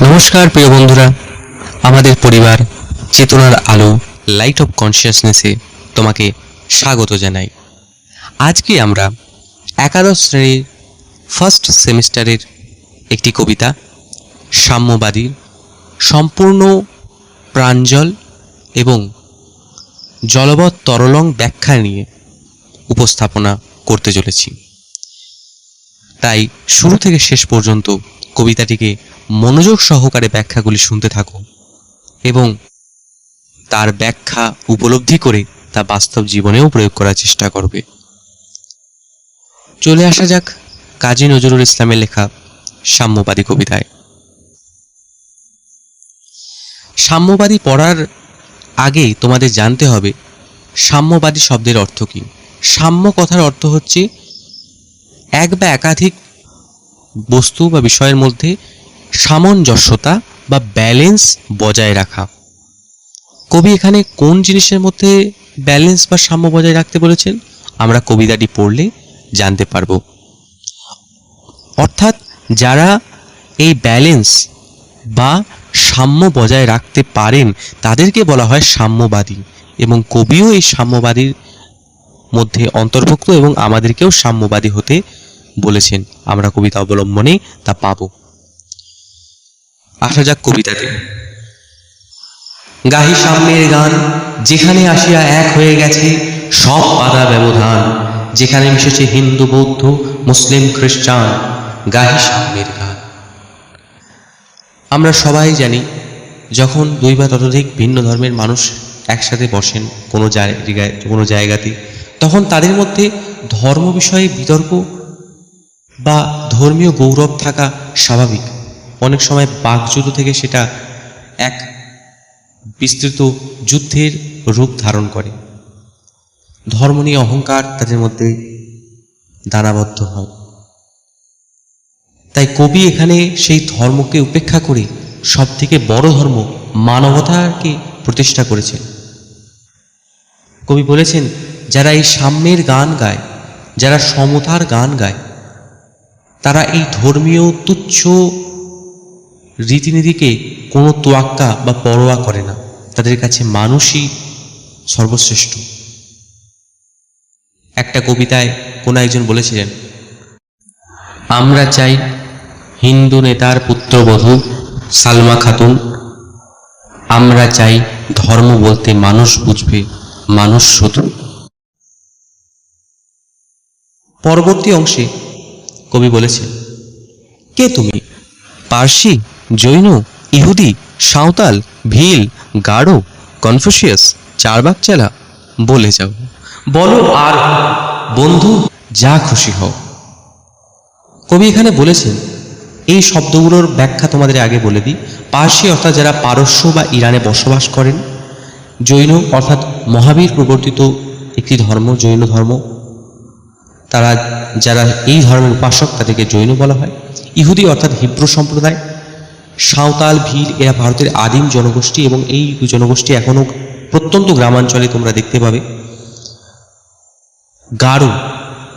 নমস্কার, প্রিয় বন্ধুরা। আমাদের পরিবার, চেতনার আলো লাইট অফ কনসিয়াসনেসে তোমাকে স্বাগত জানাই। আজকে আমরা একাদশ শ্রেণির ফার্স্ট সেমিস্টারের একটি কবিতা, সাম্যবাদী, সম্পূর্ণ প্রাঞ্জল এবং জলবৎ তরলং ব্যাখ্যা নিয়ে উপস্থাপনা করতে চলেছি। তাই শুরু থেকে শেষ পর্যন্ত কবিতাটিকে মনোযোগ সহকারে ব্যাখ্যাগুলি শুনতে থাকো এবং তার ব্যাখ্যা উপলব্ধি করে তা বাস্তব জীবনেও প্রয়োগ করার চেষ্টা করবে। চলে আসা যাক কাজী নজরুল ইসলামের লেখা সাম্যবাদী কবিতায়। সাম্যবাদী পড়ার আগেই তোমাদের জানতে হবে সাম্যবাদী শব্দের অর্থ কী। সাম্য কথার অর্থ হচ্ছে এক বা একাধিক বস্তু বা বিষয়ের মধ্যে সামঞ্জস্যতা বা ব্যালেন্স বজায় রাখা। কবি এখানে কোন জিনিসের মধ্যে ব্যালেন্স বা সাম্য বজায় রাখতে বলেছেন? আমরা কবিতাটি পড়লে জানতে পারব। অর্থাৎ যারা এই ব্যালেন্স বা সাম্য বজায় রাখতে পারেন, তাদেরকে বলা হয় সাম্যবাদী এবং কবিও এই সাম্যবাদীর মধ্যে অন্তর্ভুক্ত এবং আমাদেরকেও সাম্যবাদী হতে বলেছেন। আমরা কবিতা অবলম্বনে তা পাব। আসা যাক কবিতাতে গাহি সাম্যের গান, যেখানে আসিয়া এক হয়ে গেছে সব বাধা ব্যবধান, যেখানে মিশেছে হিন্দু, বৌদ্ধ, মুসলিম, খ্রিস্টান, গাহি সাম্যের গান। আমরা সবাই জানি, যখন দুই বা ততোধিক ভিন্ন ধর্মের মানুষ একসাথে বসেন কোনো জায়গায়, কোনো জায়গাতে, তখন তাদের মধ্যে ধর্ম বিষয়ে বিতর্ক বা ধর্মীয় গৌরব থাকা স্বাভাবিক। অনেক সময় বাকযুদ্ধ থেকে সেটা এক বিস্তৃত যুদ্ধের রূপ ধারণ করে। ধর্ম নিয়ে অহংকার তাদের মধ্যে দানাবদ্ধ হয়। তাই কবি এখানে সেই ধর্মকে উপেক্ষা করে সব থেকে বড় ধর্ম মানবতাকে প্রতিষ্ঠা করেছেন। কবি বলেছেন, যারা এই সাম্যের গান গায়, যারা সমতার গান গায়, তারা এই ধর্মীয় তুচ্ছ রীতিনীতিকে কোনো তোয়াক্কা বা পরোয়া করে না। তাদের কাছে মানুষই সর্বশ্রেষ্ঠ। একটা কবিতায় কোনো একজন বলেছিলেন, আমরা চাই হিন্দু নেতার পুত্রবধূ সালমা খাতুন। আমরা চাই ধর্ম বলতে মানুষ বুঝবে, মানুষ শুধু পরবর্তী অংশে কবি বলেছেন, কে তুমি? পার্সি? জৈন, ইহুদি, সাঁওতাল, ভিল গাঢ় কনফুসিয়াস চারবাক চেলা, বলে যাও। বলো আর বন্ধু, যা খুশি হও। কবি এখানে বলেছেন, এই শব্দগুলোর ব্যাখ্যা তোমাদের আগে বলে দিই। পার্সি অর্থাৎ যারা পারস্য বা ইরানে বসবাস করেন, জৈন অর্থাৎ মহাবীর প্রবর্তিত একটি ধর্ম, জৈন ধর্ম। তারা, যারা এই ধর্মের উপাসক, তাদেরকে জৈন বলা হয়। ইহুদি অর্থাৎ হিব্রু সম্প্রদায়। সাঁওতাল ভিল এরা ভারতের আদিম জনগোষ্ঠী এবং এই জনগোষ্ঠী এখনও প্রত্যন্ত গ্রামাঞ্চলে তোমরা দেখতে পাবে। গারো,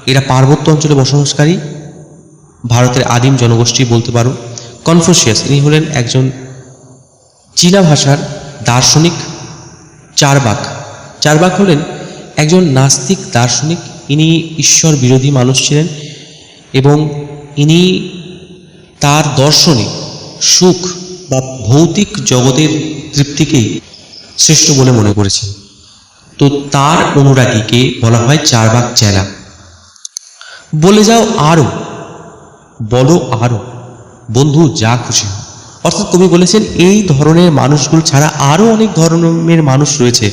এরা পার্বত্য অঞ্চলে বসবাসকারী, ভারতের আদিম জনগোষ্ঠী বলতে পারো। কনফুসিয়াস, ইনি হলেন একজন চীনা ভাষার দার্শনিক চারবাক। চারবাক হলেন একজন নাস্তিক দার্শনিক। ইনি ঈশ্বর বিরোধী মানুষ ছিলেন এবং ইনি তার দর্শনে সুখ বা ভৌতিক জগতের তৃপ্তিকেই শ্রেষ্ঠ বলে মনে করেছেন তো তার অনুরাগীকে বলা হয় চারবাক চেলা। বলে যাও আরও। বলো আরও। বন্ধু, যা খুশি। অর্থাৎ কবি বলেছেন, এই ধরনের মানুষগুলো ছাড়া আরও অনেক ধরনের মানুষ রয়েছে।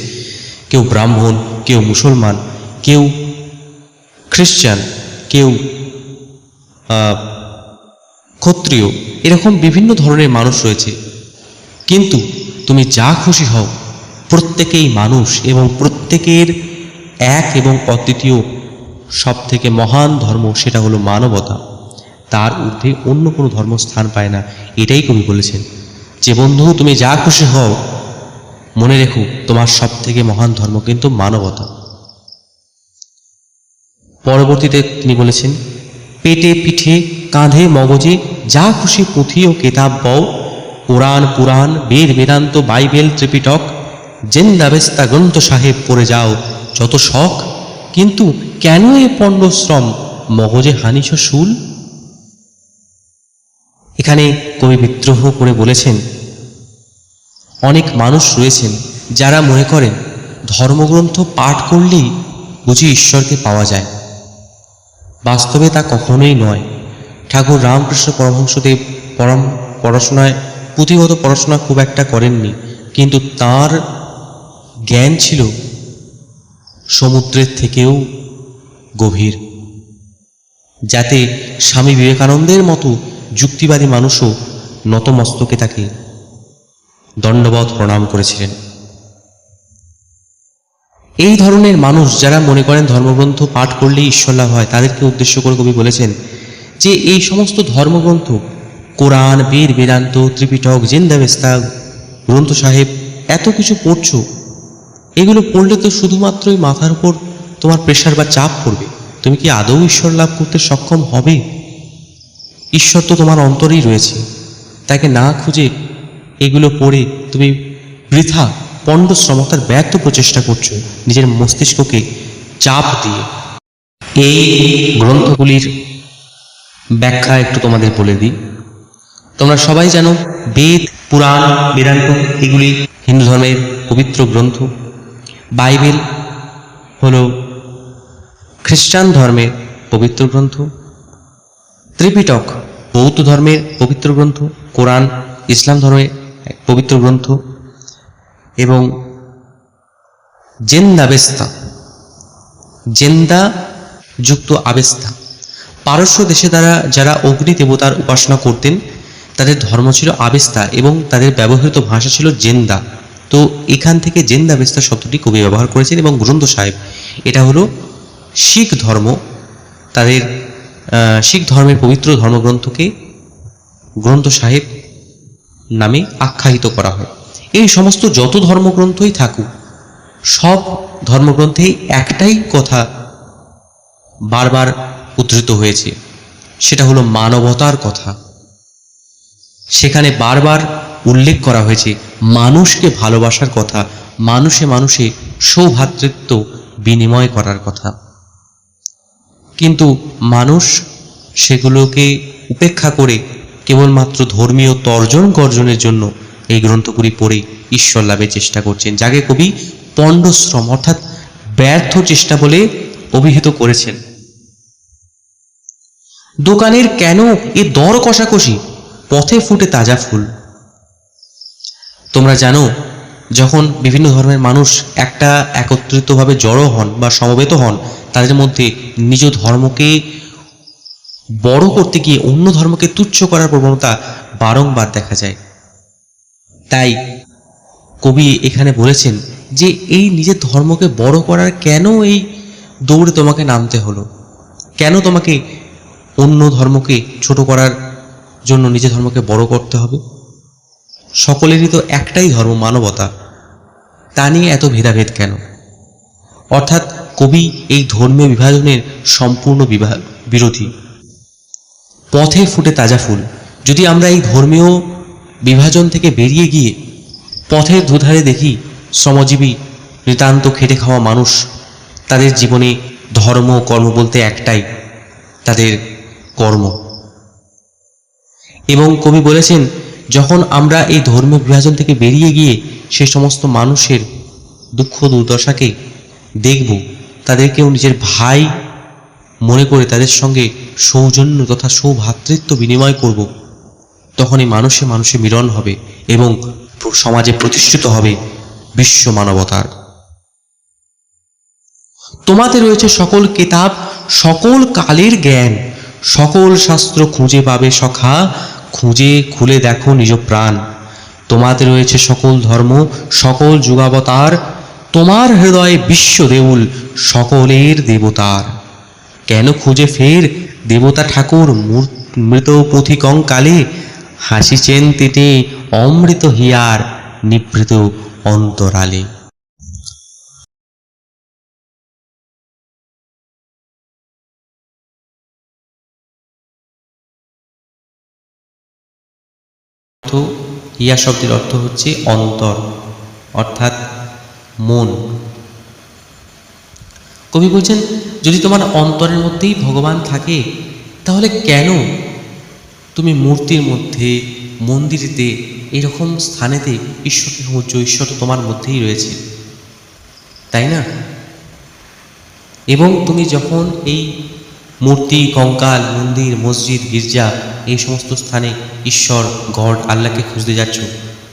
কেউ ব্রাহ্মণ, কেউ মুসলমান, কেউ খ্রিস্টান কেউ ক্ষত্রিয়, এরকম বিভিন্ন ধরনের মানুষ রয়েছে। কিন্তু তুমি যা খুশি হও, প্রত্যেকেই মানুষ এবং প্রত্যেকের এক এবং অদ্বিতীয় সব থেকে মহান ধর্ম সেটা হলো মানবতা। তার ঊর্ধ্বে অন্য কোনো ধর্ম স্থান পায় না, এটাই কবি বলেছেন। যে বন্ধু, তুমি যা খুশি হও, মনে রেখো তোমার সব থেকে মহান ধর্ম কিন্তু মানবতা। পরবর্তীতে তিনি বলেছেন, পেটে পিঠে কাঁধে মগজে যা খুশি পুঁথি ও কেতাব বও কোরআন পুরাণ, বেদ বেদান্ত, বাইবেল ত্রিপিটক জেন্দাবেস্তা গ্রন্থ সাহেব পড়ে যাও, যত শখ, কিন্তু কেন এ পণ্ডশ্রম মগজে হানিস শুল এখানে কবি বিদ্রোহ করে বলেছেন, অনেক মানুষ রয়েছেন যারা মনে করেন, ধর্মগ্রন্থ পাঠ করলেই বুঝি ঈশ্বরকে পাওয়া যায়। বাস্তবে তা কখনোই নয়। ঠাকুর রামকৃষ্ণ পরমহংসদেব পরম পড়াশোনায়, পুঁথিগত পড়াশোনা খুব একটা করেননি। কিন্তু তার জ্ঞান ছিল সমুদ্রের থেকেও গভীর। যাতে স্বামী বিবেকানন্দের মতো যুক্তিবাদী মানুষও নতমস্তকে তাকে দণ্ডবধ প্রণাম করেছিলেন। এই ধরনের মানুষ যারা মনে করেন ধর্মগ্রন্থ পাঠ করলেই ঈশ্বর লাভ হয়, তাদেরকে উদ্দেশ্য করে কবি বলেছেন যে এই সমস্ত ধর্মগ্রন্থ, কোরআন বীর বেদান্ত, ত্রিপিটক, জিন্দাবেস্তা, গ্রন্থ সাহেব এত কিছু পড়ছো, এগুলো পড়লে তো শুধুমাত্রই মাথার উপর তোমার প্রেশার বা চাপ পড়বে। তুমি কি আদৌ ঈশ্বর লাভ করতে সক্ষম হবে? ঈশ্বর তো তোমার অন্তরেই রয়েছে। তাকে না খুঁজে এগুলো পড়ে তুমি বৃথা পণ্ডশ্রম অর্থাৎ ব্যর্থ প্রচেষ্টা করছ নিজের মস্তিষ্ককে চাপ দিয়ে। এই গ্রন্থগুলির ব্যাখ্যা একটু তোমাদের বলে দিই। তোমরা সবাই জানো, বেদ, পুরাণ, বেদান্ত, এগুলি হিন্দু ধর্মের পবিত্র গ্রন্থ। বাইবেল হল খ্রিস্টান ধর্মের পবিত্র গ্রন্থ। ত্রিপিটক বৌদ্ধ ধর্মের পবিত্র গ্রন্থ। কোরআন ইসলাম ধর্মের এক পবিত্র গ্রন্থ। এবং জেন্দাবেস্তা জেন্দা যুক্ত আবেস্তা। পারস্য দেশে তারা, যারা অগ্নি দেবতার উপাসনা করতেন, তাদের ধর্ম ছিল আবেস্তা এবং তাদের ব্যবহৃত ভাষা ছিল জেন্দা। তো এখান থেকে জেন্দাবেস্তা শব্দটি কবি ব্যবহার করেছেন এবং গ্রন্থ সাহেব, এটা হলো শিখ ধর্ম, তাদের শিখ ধর্মের পবিত্র ধর্মগ্রন্থকে গ্রন্থ সাহেব নামে আখ্যায়িত করা হয়। এই সমস্ত যত ধর্মগ্রন্থই থাকুক, সব ধর্মগ্রন্থেই একটাই কথা বারবার উদ্ধৃত হয়েছে। সেটা হলো মানবতার কথা। সেখানে বারবার উল্লেখ করা হয়েছে, মানুষকে ভালোবাসার কথা, মানুষে মানুষে সৌভ্রাতৃত্ব বিনিময় করার কথা। কিন্তু মানুষ সেগুলোকে উপেক্ষা করে কেবলমাত্র ধর্মীয় তর্জন গর্জনের জন্য এই গ্রন্থগুলি পড়ে ঈশ্বর লাভের চেষ্টা করছেন, যাকে কবি পণ্ডশ্রম অর্থাৎ ব্যর্থ চেষ্টা বলে অভিহিত করেছেন। দোকানের কেন এ দর কষাকষি? পথে ফুটে তাজা ফুল। তোমরা জানো, যখন বিভিন্ন ধর্মের মানুষ একটা একত্রিতভাবে জড়ো হন বা সমবেত হন, তাদের মধ্যে নিজ ধর্মকে বড় করতে গিয়ে অন্য ধর্মকে তুচ্ছ করার প্রবণতা বারংবার দেখা যায়। তাই কবি এখানে বলেছেন যে, এই নিজের ধর্মকে বড় করার কেন এই দৌড়ে তোমাকে নামতে হলো? কেন তোমাকে অন্য ধর্মকে ছোট করার জন্য নিজের ধর্মকে বড় করতে হবে। সকলেরই তো একটাই ধর্ম, মানবতা। তা নিয়ে এত ভেদাভেদ কেন? অর্থাৎ কবি এই ধর্মীয় বিভাজনের সম্পূর্ণ বিরোধী। পথে ফুটে তাজা ফুল। যদি আমরা এই ধর্মীয় বিভাজন থেকে বেরিয়ে গিয়ে পথের দুধারে দেখি শ্রমজীবী, নিতান্ত খেটে খাওয়া মানুষ, তাদের জীবনে ধর্ম কর্ম বলতে একটাই। তাদের কর্ম। এবং কবি বলেছেন, যখন আমরা এই ধর্মীয় বিভাজন থেকে বেরিয়ে গিয়ে সে সমস্ত মানুষের দুঃখ দুর্দশাকে দেখব, তাদেরকেও নিজের ভাই মনে করে তাদের সঙ্গে সৌজন্য তথা সৌভ্রাতৃত্ব বিনিময় করব, তখনই মানুষে মানুষে মিলন হবে এবং সমাজে প্রতিষ্ঠিত হবে বিশ্ব মানবতার। তোমাতে রয়েছে সকল কেতাব, সকল কালের জ্ঞান। সকল শাস্ত্র খুঁজে পাবে সখা, খুঁজে খুলে দেখো নিজ প্রাণ। তোমাতে রয়েছে সকল ধর্ম, সকল যুগাবতার, তোমার হৃদয়ে বিশ্ব দেউল, সকলের দেবতার। কেন খুঁজে ফের দেবতা ঠাকুর মৃত পথিকঙ্কালে হাসিছেন তিনি অমৃত হিয়ার নিভৃত অন্তরালে? তো হিয়া শব্দের অর্থ হচ্ছে অন্তর, অর্থাৎ মন। কবি বলছেন, যদি তোমার অন্তরের মধ্যেই ভগবান থাকে, তাহলে কেন তুমি মূর্তির মধ্যে, মন্দিরেতে, এরকম স্থানেতে ঈশ্বরকে খুঁজছো ঈশ্বর তোমার মধ্যেই রয়েছে? তাই না? এবং তুমি যখন এই মূর্তি, কঙ্কাল, মন্দির, মসজিদ, গির্জা এই সমস্ত স্থানে ঈশ্বর গড আল্লাহকে খুঁজতে যাচ্ছ।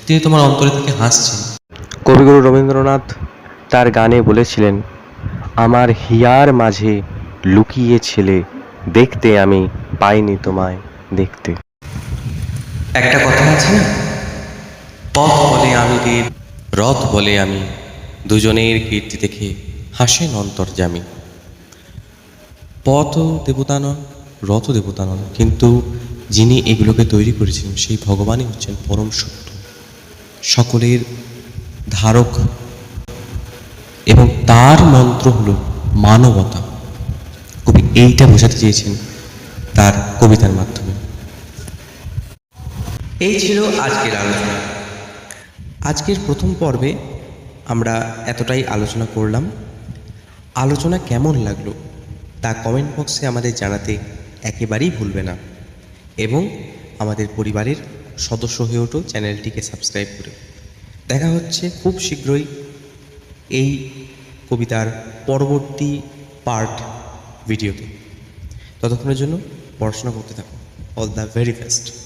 তিনি তোমার অন্তরে থেকে হাসছেন। কবিগুরু রবীন্দ্রনাথ তার গানে বলেছিলেন আমার হিয়ার মাঝে লুকিয়ে ছেলে দেখতে আমি পাইনি তোমায় দেখতে। একটা কথা আছে না? পথ বলে আমি দেব রথ বলে আমি দুজনের কীর্তি দেখে হাসেন অন্তর্জামী পথও দেবতা নন রথও দেবতা নন কিন্তু যিনি এগুলোকে তৈরি করেছিলেন সেই ভগবানই হচ্ছেন পরম সত্য। সকলের ধারক এবং তার মন্ত্র হল মানবতা। কবি এইটা বোঝাতে চেয়েছেন তার কবিতার মাধ্যমে। এই ছিল আজকের আলোচনা। আজকের প্রথম পর্বে আমরা এতটাই আলোচনা করলাম। আলোচনা কেমন লাগল তা কমেন্ট বক্সে আমাদের জানাতে একেবারেই ভুলবে না। এবং আমাদের পরিবারের সদস্য হয়ে ওঠো, চ্যানেলটিকে সাবস্ক্রাইব করে। দেখা হচ্ছে খুব শীঘ্রই এই কবিতার পরবর্তী পার্ট ভিডিওতে। ততক্ষণের জন্য পড়াশোনা করতে থাকো। All the very best